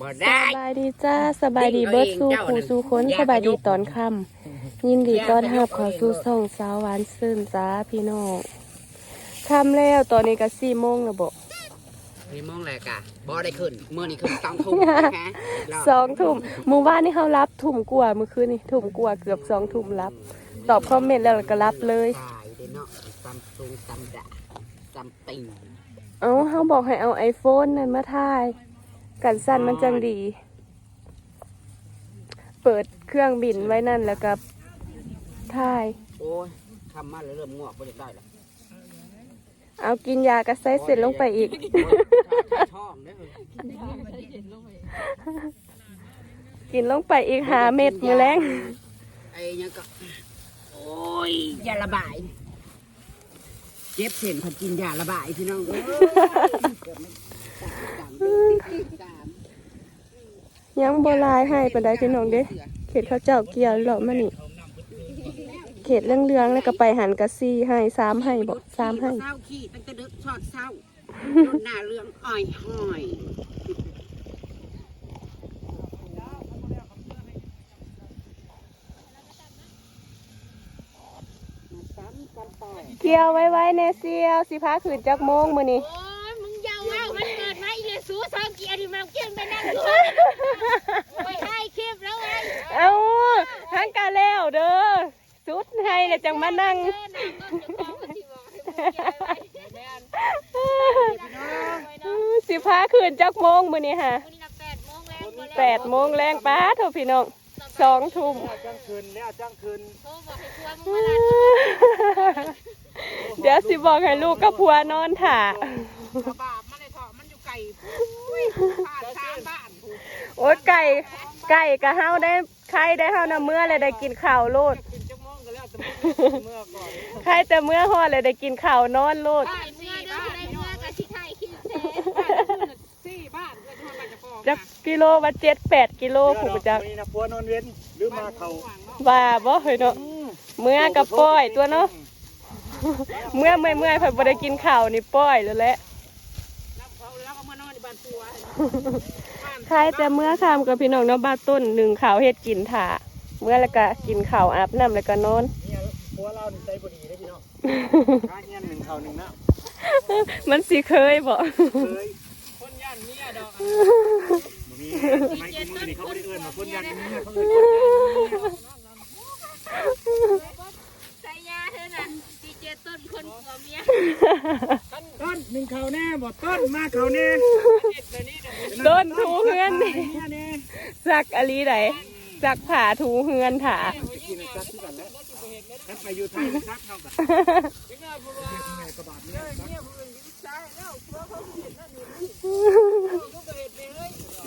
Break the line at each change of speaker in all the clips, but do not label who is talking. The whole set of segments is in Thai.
บ่
ส
ได้
บายดีจ้าสบายดีเบิร์ดสู้ขู่สู้ค้นสบายดีตอนค่ำยินดีต้อนรับเขอสู่ส่องสาวหวานซื่นจ้าพี่น้องค่ำแล้วตอนนี้ก็สี่โมงแล้วบอก
นี่มองแหละกะบ่ได้ขึ้นเมื่อนี้ขึ้นต้องทุ่มนะคะ
สองทุ่มหมู่บ้านนี่เขารับทุ่มกว่าเมื่อคืนนี่ทุ่มกว่าเกือบสองทุ่มรับ ตอบคอมเมนต์แล้วก็รับเลย
ตายเด้เนาะซัมซุงซัมดะซัมติง
เอาเขาบอกให้เอาไอโฟนนั่นมาถ่าย กันสั้นมันจังดี เปิดเครื่องบินไว้นั่นแล้วก็ถ่าย
โอ้ยทำมาแล้วเริ่มงอกบ่ได้ได้ละ
เอากินยากระไซเสร็จลงไปอีก
โอ้ยท้องเด้อ
กินลงไปอีกหาเม็ดมือแรง
ไอ้ยังก็ โอ้ยยาระบาย เจ็บเส้นผัดกินยาระบายพี่น้องเอ้ยเกือบไม่ตามตาม
ยังโบลายให้ปันไดพี่น้องเด้ เขตเขาเจ้าเกี่ยวหรอมานี่ เขตเรื่องเรื่องแล้วก็ไปหันกะซีให้สามให้บอกสามให้
เศร้าขี้ตั้งแต่ดึกชอดเศร้าโดนหน้าเรื่องอ้อยห้อย
เกี่ยวไว้ไว้เนเซียวสิพาขืนจักโมงมือนี่
สู้สองเกียร์ที่มาเกี่ยงไปนั่งดูไปให้คลิปแล้วไง
เอาทั้งกาแล้วเด้อสุดให้แล้วจังมานั่ง
เออนั่งต้นกระป๋องก็สิบอกให้มึงเกี่ยวไว้
สิพาขืนจักโมงมือนี่ค่ะ
วันนี้นับแปดโมงแล้ว
แปดโมงแรงป้าโทรพี่น้องสองทุ่ม
จ้างคืนเนี่ยจ้างคืน
โทรบอกให้พัวมึงมาลัด
เดี๋ยวสิบอกให้ลูกกับผัวนอนถ่า โอ้ยไก่ไก่กะเฮาได้ใครได้เฮานะเมื่อเลยได้กินข้าวโลด
กินจังมองกันแล้วแต่เมื่อก่อน
ใครแต่เมื่อฮอดเลยได้กินข้าวนอนโลด
ไอ้เมื่อเด้อได้เมื่อกับสิไทยคิดเซ่
สี่บ้านเพื่อนที่มันจะฟ้อง
จักกิโลว่าเจ็ดแปดกิโลผูกจัก
นี่นะพัวนอนเว้นหรือมาเขา
ว่าบ่เฮ้ยเนาะเมื่อกับป้อยตัวเนาะเมื่อเมื่อยเมื่อยๆเพิ่นบ่ได้กินข้าวนี่ป้อยแล้วแหละ
แล้วเขาแล้วก็มานอนในบ้านปัว
ใครแต่เมื่อคำกับพี่น้องเนาะบ้านต้นหนึ่งข้าวเฮ็ดกินถ่าเมื่อแล้วก็กินข้าวอาบน้ำแล้วก็นอน
เนี่ยพัวเราใจบดีได้พี่น้องข้าเงี้ยหนึ่งเขาหนึ่งนะ
มันสิเคยบ่
เคย
คนย่านเมียดอก
มีไม่กินมือนี่เขาไม่ได้เอื้อนมาคนยันนี่เขาเอื้อน
ใส่ยาเธอน่ะดีเจต้นคนหัวเมีย
ต้นหนึ่งเขาแน่บอกต้นมาเขาแน่
ต้นถูเฮือน นี่
เนี่ยเนี่ย
สักอลีไดสักผ่าถูเฮือนถ่า
กินจักที่กันแล้วนั่นไปอยู่ไทยซักเท่ากันกระบาดเนี่ย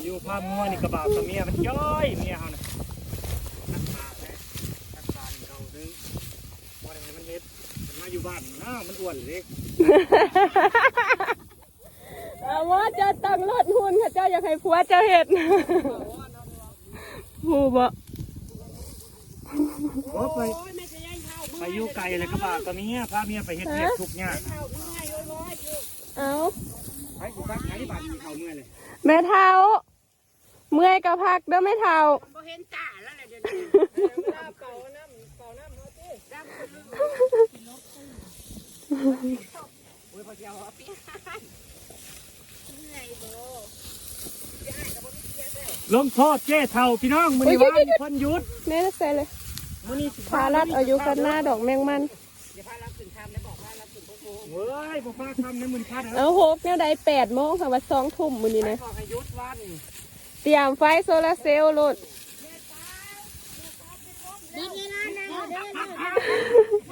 อยู่ภาพงัวนี่กระบาดกับเมียมันย่อยเมียเขาน่ะนักตาเลยนักตานี่เขาดึงวันนี้มันเม็ดมันมาอยู่บ้านน้ามันอ้วนเลย
เอาว่าเจะตั้งรถหุ่นค่ะเจ้า อยากให้ผัวเจ้าเห็ดหูบ่
โอ้ไปไปอยู่ไกลเลยกระบะกับเมียพาเมียไปเฮ็ดเฮ็ดทุกอย่าง
เอา
ไปกูพักไหนบ้านเขาเมื่อยเลย
แม่เท้าเมื่อยกับพักเด้อแม่เท้า
บ่เห็นจ่าแล้วแหละเดี๋ยวนี้
ลงโทษเจ้เท่าพี่น้องมื้อนี้ว่ามีคนหยุด
แม่น่ะใส่เลย
มื้อนี้
พาลัดเอาอยู่กันหน้าดอกแมงมัน
อย่าพารับถึงทำแล้วบอกว่ารับถึงพวกกู
เว้ยบ่ฟ้าทำในมื้อนี้พาเด้อ
เอาหกเนี่ยได้แปดโมงค่ะว่าสองทุ่มมื้อนี้นะ
บอกให้หยุดวัน
เตรียมไฟโซลาร์เซลล์โลด
เดินเวลานั่งเดินเดิน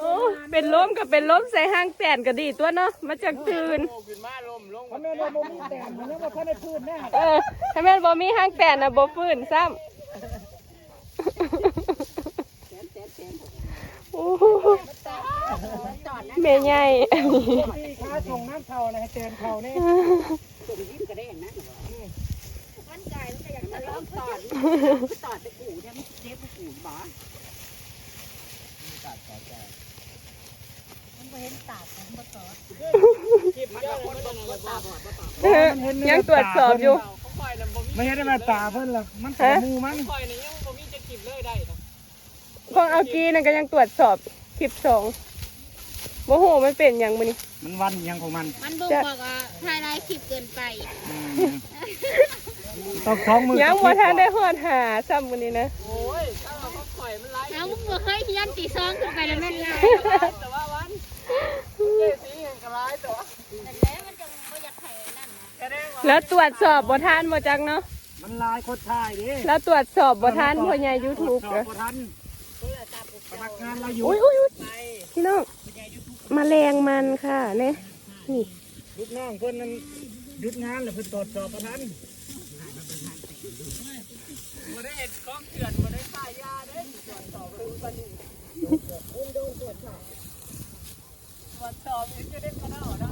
โอ้เป็นลม กับเป็นลมใส่ห้างแตนก็ดีตัวเนาะมาจากตื่น
ถ้าแม่นบ่มีแต่มันยังบ่ทันได้พื้นแน่
เออถ้าแม่นบ่มีห้างแตนน่ะบ่ฟื้นซ้ำโอ้โหแม่ใหญ่
ที่ค้าส่งน้ำเข้านะให้เตือนเข้านี่
ส่งยิ้มก็ได้อย่างนั้นเหรอ
มันไก่มันก็อยาก
จะเริ่มตอดตอดตะกูเนี่ยมันเจ็บตะกูบ่
เออ ยังตรวจสอบอยู่
ไม่ใช่ได้มาตาเพิ่นหรอกมันขอมูมัน
ของเอากีนั่นก็ยังตรวจสอบคลิปสองโมโหมันเป็นอย่างมันนี่
มันวันยังของมัน
มันบ่งบอกว่าถ่ายไลฟ์คลิปเกินไป
อืมต้องท้องมือ
ยังว่าท่านได้หอดหาซ้ำมันนี้นะ
เอามึงบ่เคยเฮียนตีซองขึ้นไปแล้วแม่นไลฟ์ แต่แล้วมันจะบ่อยากไข่นั่นนะ
แล้วตรวจสอบบ่ท่านบ่จังเนาะ
มันลายคนถ่ายดิ
แล้วตรวจสอบบ่ท่านพ่อใหญ่ยูทูบ
ส
เหร
อ
อบ
บ่ทันพนักงานเราอยู่
อุ้ยอุ้ยอุ้ยพี่น้องแมาแรงมันค่ะเนี่ยนี่
ลูกน้องเพิ่นนั้นหยุดงานแล้วเพิ่นตรวจสอบบ่ทัน
เฮิงอะไรใดเ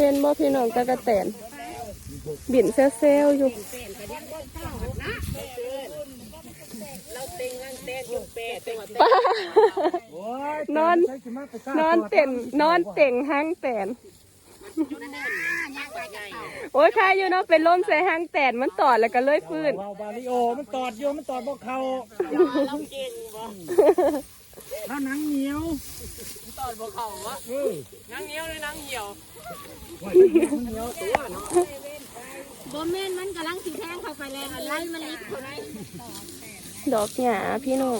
เห็นบ่พี่น้องตะกะแตน บินเซลเซลอยู่ป้า
โอ้ย
นอน
ใช้สิมาไปกล้าน
อนเต็นนอนเต็งหางแตน โอ้ยใครอยู่เนาะเป็นลมใส่หางแตนมันตอดแล้วก็เลยฟื้น
ว้าวบาริโอมันตอดอยู่มันตอดบ่เข้า ถ้าหนังเหนียวตอดบ่เข้าวะหนังเหนียวเลยหนังเหี่ยวมันเหนียวตัวเนาะ
บ่แม่นมันกำลังสิแทงเข้าไปแล้วไล่มันลิบเขาได้
ดอกหญ้าพี่น้อง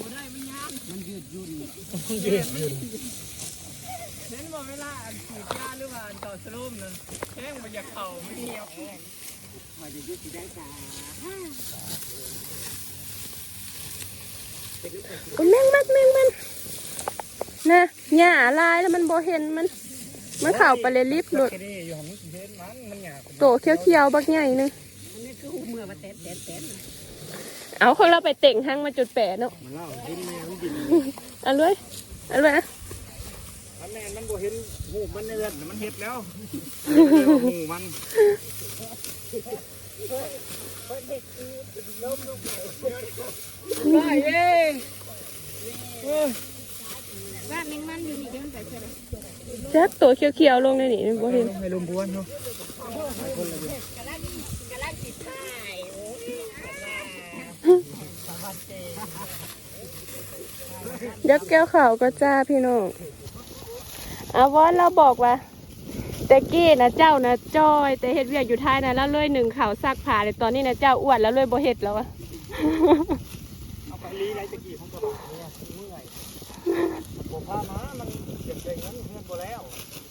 เห็นบ่เวลาอันฉีดยาหรือว่าอันต่อสรุมนั่นแข้งมันอยากเข่ามันเหนียว
โอ้ยแมงมัดแมงมัน นะหญ้าลายแล้วมันบ่เห็นมัน มันเข้าไปเลยลิฟต์หลุด
แค่นี้อยู่ของมันสิเห็นมันมันหยาบ
โตเขียวๆบักใหญ่หนึง
นี่คือหูเมื่อมาเต้นเต้นเต้น
เอาคนเราไปเต่งหางมาจุดแปะเนาะ
มันเล่าดินแม่มันดิน
เอาเลยเอาเลยนะ
ถ้าแม่มันบ่เห็นหูมันเนือดมันเห็ดแล้วเห็ดแล้วหูมัน
ว่าแม่งมันอยู่นี่เดี๋ยวมันไปเสร็จ
จักตัวเขียวๆลงในนี่บ่เห็น
ให้ลมบวนเนาะ
เดี๋ยวแก้วขาวก็จ้าพี่น้องอาวอนเราบอกว่าแต่กี้นะเจ้านะจ้อยแต่เฮ็ดเวียกอยู่ท้ายนะแล้วเลยหนึ่งข่าวซักผ้าเลยตอนนี้นะเจ้าอ้วนแล้วเลยบ่เฮ็ดแล้วอะ
พามา มันเก็บใจเงินเงินบ่แล้ว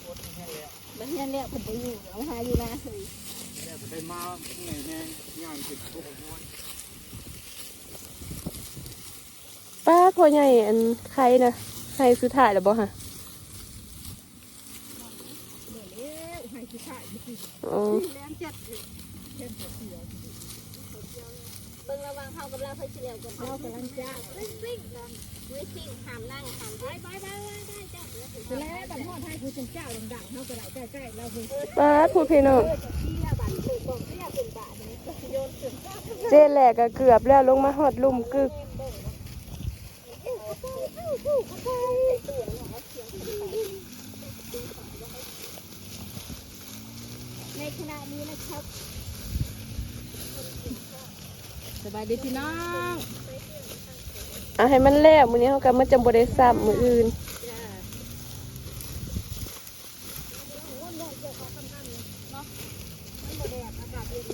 โคตรแห้งแล้ว
มันเนี่ยเนี่ยผมไปอยู่เอาหาอยู่นะเฮ้ย
แล้วไปมาเหนื่อยแห้งานติดตัวผมม้วน
ป้าพ่อใหญ่อันใครนะใครสุดท้ายแล้วบ่ฮะอ๋อ
บิ่งระวังเขากำลังเพิ่นสิแล้วกับเขากำลังจ้าวิ่งวิ่งวิ่งวิ่งห้ามนั่งห้ามไปไปไปไปได้จ้าแล้วบัดฮอดให้คือเป็นเจ้าดังๆเฮาก็ได้ใกล้ๆเราเพิ่น
ป้าพูดพี่น้องเจ๊แหลกก็เกือบแล้วลงมาหอดลุ่มกึก
ในขณะนี้นะครับ
สบายดีพี่น้อง
เอาให้มันแล้วมื้อนี้เฮาก็มาจำบ่ได้ซ้ำมื้ออื่น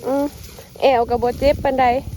อืมแอวกับบเจ็บปันใด
แสด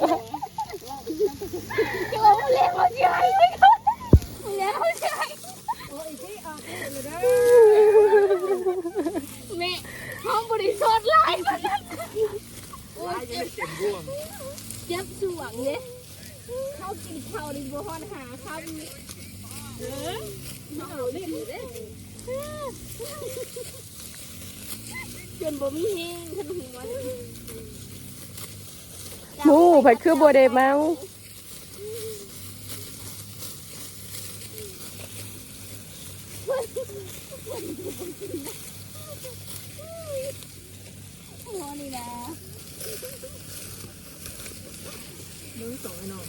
หมู
ผัดคือบัวเดเมา
หัวนี่นะมึงสองไอ้น้อง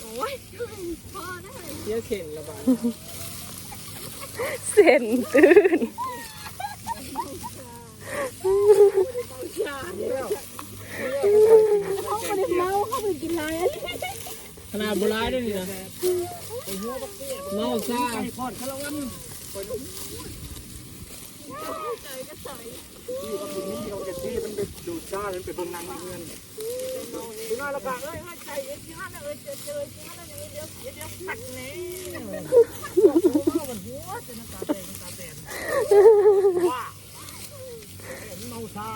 โอ้ยพอได้
เสียเข็นระบาด
เส้นตื่น
เขาไม่ได้เมาเขาไปกินอะไร
ขนาดโบราณด้วยนี่นะเมาซ่า
พอดคารวันที่กับบุญนี่เราจะที่มันไปดูดซ่ามันไปบนนังเงินดูน่าละกะเอ้ยให้ใจเอ้ยที่ห้าเอ้ยเจอเจอที่ห้าอย่างนี้เดี๋ยวเดี๋ยวปัดนี่มันหัวจะน้ำตาแดงน้ำตาแดงว่าเมาซ่า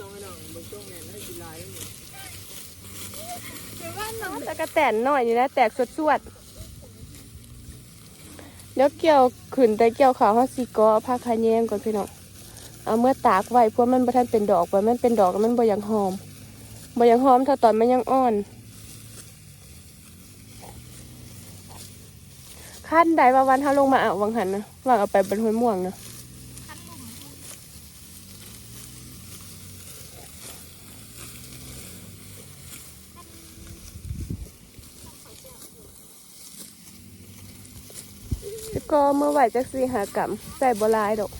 ได้แล้วสองไอ้น้องบางช่วงเนี่ยให้กินลายนี่
ตะกะแตนหน่อยนี่นะแตกสวดๆเดี๋ยวเกี่ยวขึ้นแต่เกี่ยวขาวเขาสีกอผ้าคาแยงก่อนพี่น้องเอาเมื่อตากไว้เพราะมันบ่ทันเป็นดอกไว้มันเป็นดอกมันบ่อยังหอมบ่อยังหอมเท่าตอนมันยังอ่อนขั้นใดว่าวันเขาลงมาเอาวังหันนะวางเอาไปบนห้วยม่วงนะ ก็เมื่อไหวจักสีหากรรมใส่บหลายดอก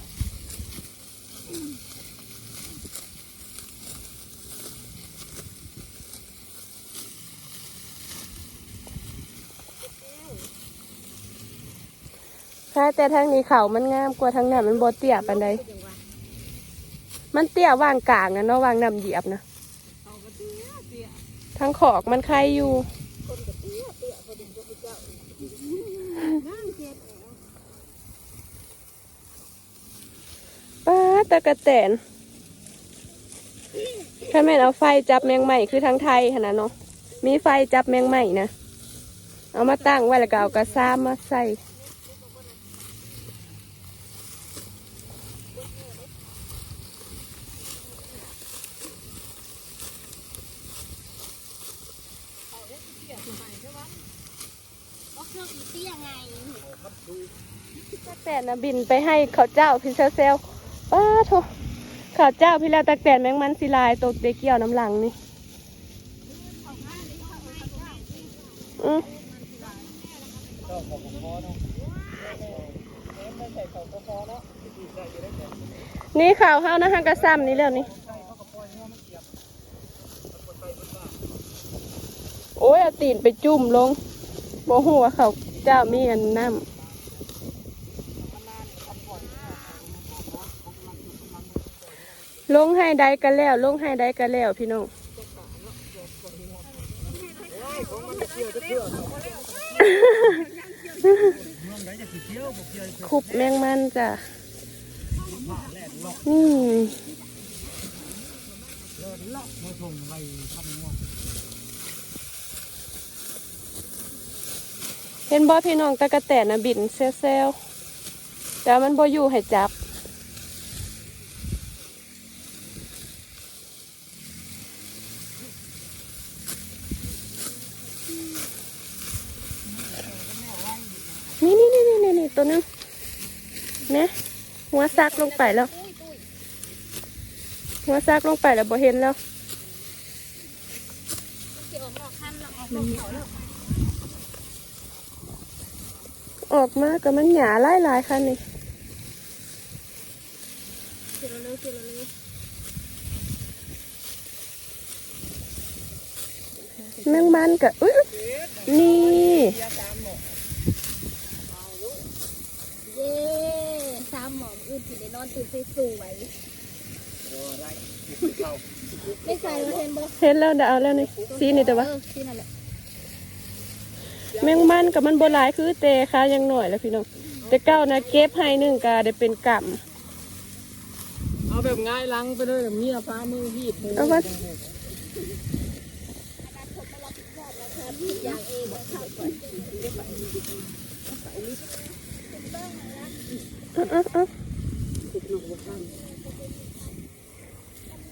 ค่ะแต่ทางนี้เขามันงามกว่าทางนั้นมันบเตี้ยปันใดมันเตี้ยว่างกลางนะเนาะว่างนำเหยียบนะทางขอกมันใครอยู่ ตะกะแตนถ้าแม่นเอาไฟจับแมงใหม่คือทางไทยขนาดเนาะมีไฟจับแมงใหม่นะเอามาตั้งไว้แล้วก็เอากระซ้ามมาใส่
ก็เครื่องอีเตี้ยไง
ตะกะแตนนะบินไปให้เขาเจ้าพิซซ่าเซล ป้าโถเขาเจ้าพี่ล้วตะกะแตนแมงมันสิลายตกเดเกี่ยวน้ำหลังนี่อืมนี่ข่าวเฮานะฮะกระซ้ำนี่แล้วนี่โอ้ยเอาตีนไปจุ่มลงบ่หัวเขาเจ้ามีอันน้ำ ลงให้ได้กันแล้ว ลงให้ได้กันแล้วพี่น้อง
ขุบ
แมงมันจ้ะอืม
เดินเลาะมาส่งไปทำงัว
เห็นบ่พี่น้องตะกะแตนนะบินเซลเซลแต่มันบ่อยู่ให้จับ
เตั
วนึงเนี่ยหัวซักลงไปแล้ว หัวซักลงไปแล้วบ่เห็นแล้ว
สิออกนอกคันแล้วออกนอกเขาแล้ว
ออกมาก็มันหยาหลายหลายๆคันนี่
สิเราเร็วสิเราเร็ว
แมงมันก็อุ้ยนี่
เย้ สามหมอมอื่นสิได้นอนตื่นสวยๆไม่ใส่เราเห็นบ่
เห็นแล้วเดยวเอาแล้วนี่สีนี่แต่ว่า
เออที่นั่นแหละ
แมงมันกับมันโบ่หลายคือแต่ค่ะยังหน่อยแล้วพี่น้องแต่เก้านะเก็บให้หนึ่งกาได้เป็นก
เอาแบบง่ายลังไปเลยแบบเมียฟ้ามือพีดมือ
เอาว่า
อย่างเองเข้าก่อน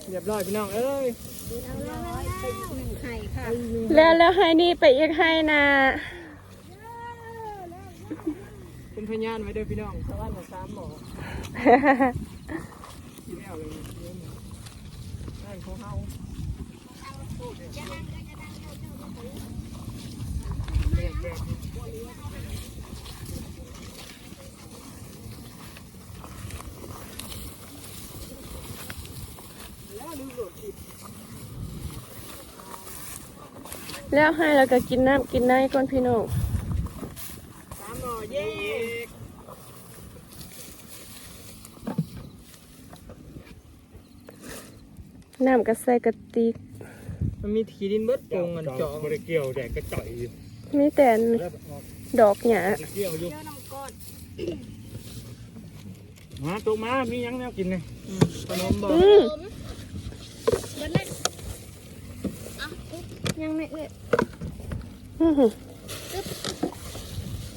เรี
ยบร้อยพี่น้อง เอ้ย
แล้วแล้วให้นี่ไปอีกให้นะ
เป็นพยานไว้เด้อพี่น้องสวรรค์สามหมอที่แล้วเลยนั่นของเฮา
แล้วให้แล้วก็กินน้ำกินในก่อนพี่น้อง
สามหมอเย้
น้ำก็ใส่กระติก
มันมีขีดินเบิดโป่งอันจอง
บริเกี่ยวแดกกระจ่อยอยู่
มีแต่อัน
แล้วออก
ดอกหยา
บริเกี่ยวอยู่
เจ้าน้องกอด
มาตัวมา มีหยังแนวกินเลย
ขนมบอก
อืม
ผมเบิดเลยอะอุ๊บ ยังไม่เอ้ย
อื้อหือ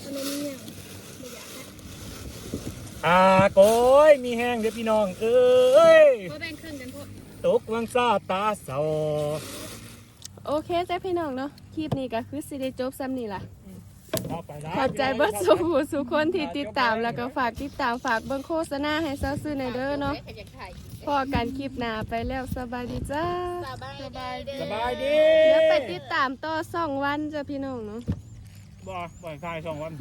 ขนมยัง
อ่าโก้ยมีแห้งเดี๋ยวพี่น้องเอ้ย
ก็แบ่งครึ่งกันพวก
ตกวังซาตาเสา
โอเคจ้ะพี่น้องเนาะคลิปนี้ก็คือสิได้จบซ้ำนี่ล่ะ
เอาไปนะ
ขอบใจเบิร์ดสุขสุขคนที่ติดตามแล้วก็ฝากติดตามฝากเบิ่งโฆษณาให้เซาซื้อในอยเด้อเนาะ
ใครอยากถ่าย
พอกันคลิปหน้าไปแล้วสบายดีจ้า
สบายดีเด้อ
สบายดี
แล้วไปติดตามต่อสองวันจ้ะพี่น้องเนาะ
บ่บ่อยคลายสองวัน